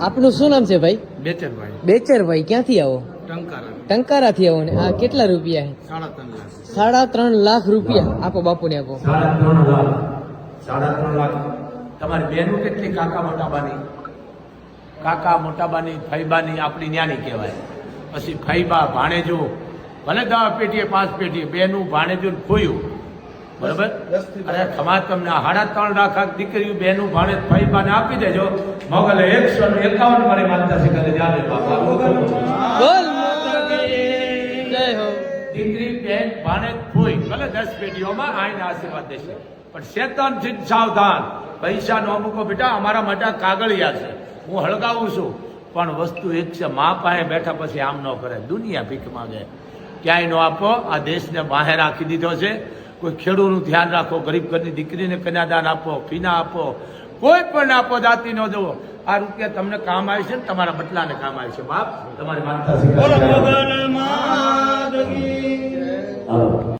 આપનું શું નામ છે ભાઈ? બેચરભાઈ. બેચરભાઈ ક્યાંથી આવો? ટંકારા. ટંકારાથી આવો ને. આ કેટલા રૂપિયા સાડા ત્રણ લાખ. સાડા ત્રણ લાખ રૂપિયા. આપો બાપુને આપો. સાડા ત્રણ લાખ. સાડા ત્રણ લાખ. તમારી બહેનો કેટલી કાકા મોટાબાની? કાકા મોટાબાની ફૈબાની આપણી ન્યાની કહેવાય. પછી ફૈબા ભાણેજો. ભલે દવા પેટીએ પાંચ પેટીએ બેનું ભાણેજો ને ખોયું. બરાબર? અરે ખમા તમને સાડા ત્રણ લાખ દીકરીઓ બેનું ભાણે ફૈબાને આપી દેજો. મોગલે એકસો ને એકાવન મારી માનતા શીખે જાને બાપા. બોલ. દીકરી બેન ભાણે ખોઈ ભલે દસ પેઢીઓમાં આઈને આશીર્વાદ દેશે. પણ શેતાનથી જ સાવધાન. પૈસા નો અમુકો બેટા અમારા માટે કાગળિયા છે. હું હળગાવું છું. પણ વસ્તુ એક છે મા પાસે બેઠા પછી આમ ન કરે. દુનિયા ભીખ માંગે ક્યાંય નો આપો આ દેશને બહાર રાખી દીધો છે. કોઈ ખેડૂતનું ધ્યાન રાખો, ગરીબ ઘરની દીકરીને કન્યાદાન આપો, ફીના આપો, કોઈ પણ આપો જાતિ ન જવો આ રૂપિયા તમને કામ આવે છે ને તમારા બટલાને કામ આવે છે. બાપ, તમારી માનતા.